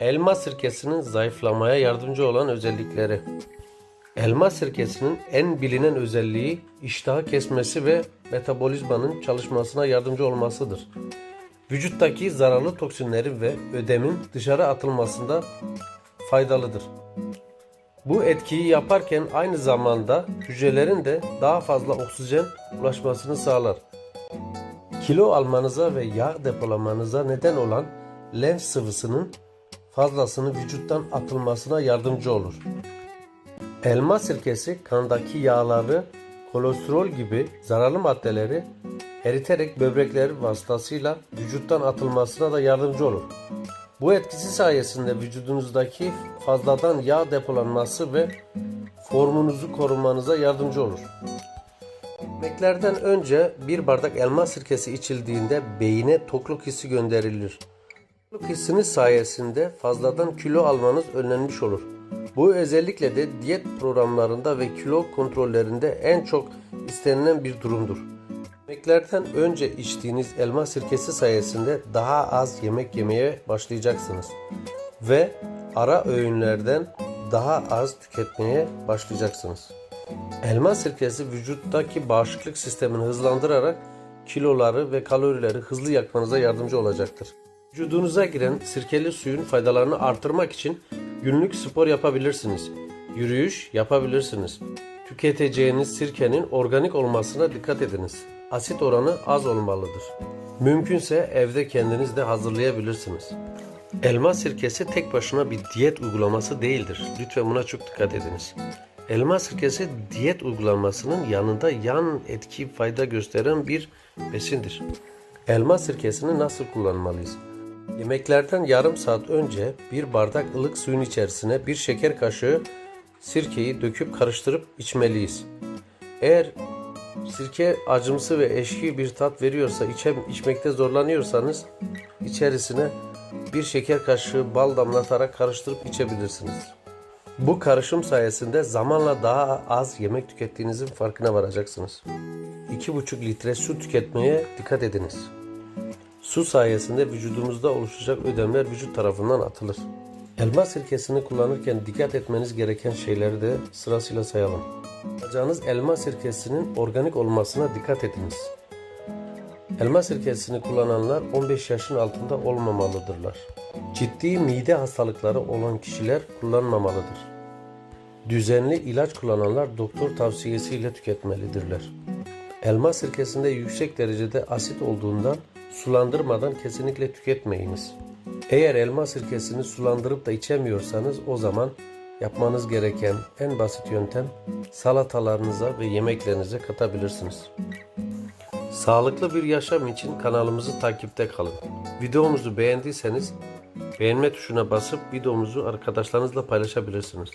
Elma sirkesinin zayıflamaya yardımcı olan özellikleri. Elma sirkesinin en bilinen özelliği iştahı kesmesi ve metabolizmanın çalışmasına yardımcı olmasıdır. Vücuttaki zararlı toksinlerin ve ödemin dışarı atılmasında faydalıdır. Bu etkiyi yaparken aynı zamanda hücrelerin de daha fazla oksijen ulaşmasını sağlar. Kilo almanıza ve yağ depolamanıza neden olan lenf sıvısının fazlasını vücuttan atılmasına yardımcı olur. Elma sirkesi kandaki yağları, kolesterol gibi zararlı maddeleri eriterek böbrekler vasıtasıyla vücuttan atılmasına da yardımcı olur. Bu etkisi sayesinde vücudunuzdaki fazladan yağ depolanması ve formunuzu korumanıza yardımcı olur. Yemeklerden önce bir bardak elma sirkesi içildiğinde beyine tokluk hissi gönderilir. Tokluk hissiniz sayesinde fazladan kilo almanız önlenmiş olur. Bu özellikle de diyet programlarında ve kilo kontrollerinde en çok istenilen bir durumdur. Yemeklerden önce içtiğiniz elma sirkesi sayesinde daha az yemek yemeye başlayacaksınız ve ara öğünlerden daha az tüketmeye başlayacaksınız. Elma sirkesi vücuttaki bağışıklık sistemini hızlandırarak kiloları ve kalorileri hızlı yakmanıza yardımcı olacaktır. Vücudunuza giren sirkeli suyun faydalarını artırmak için günlük spor yapabilirsiniz. Yürüyüş yapabilirsiniz. Tüketeceğiniz sirkenin organik olmasına dikkat ediniz. Asit oranı az olmalıdır. Mümkünse evde kendiniz de hazırlayabilirsiniz. Elma sirkesi tek başına bir diyet uygulaması değildir. Lütfen buna çok dikkat ediniz. Elma sirkesi diyet uygulamasının yanında yan etki fayda gösteren bir besindir. Elma sirkesini nasıl kullanmalıyız? Yemeklerden yarım saat önce bir bardak ılık suyun içerisine bir şeker kaşığı sirkeyi döküp karıştırıp içmeliyiz. Eğer sirke acımsı ve eşki bir tat veriyorsa, içe, içmekte zorlanıyorsanız içerisine bir şeker kaşığı bal damlatarak karıştırıp içebilirsiniz. Bu karışım sayesinde zamanla daha az yemek tükettiğinizin farkına varacaksınız. 2,5 litre su tüketmeye dikkat ediniz. Su sayesinde vücudumuzda oluşacak ödemler vücut tarafından atılır. Elma sirkesini kullanırken dikkat etmeniz gereken şeyleri de sırasıyla sayalım. Alacağınız elma sirkesinin organik olmasına dikkat ediniz. Elma sirkesini kullananlar 15 yaşın altında olmamalıdırlar. Ciddi mide hastalıkları olan kişiler kullanmamalıdır. Düzenli ilaç kullananlar doktor tavsiyesiyle tüketmelidirler. Elma sirkesinde yüksek derecede asit olduğundan sulandırmadan kesinlikle tüketmeyiniz. Eğer elma sirkesini sulandırıp da içemiyorsanız o zaman yapmanız gereken en basit yöntem salatalarınıza ve yemeklerinize katabilirsiniz. Sağlıklı bir yaşam için kanalımızı takipte kalın. Videomuzu beğendiyseniz beğenme tuşuna basıp videomuzu arkadaşlarınızla paylaşabilirsiniz.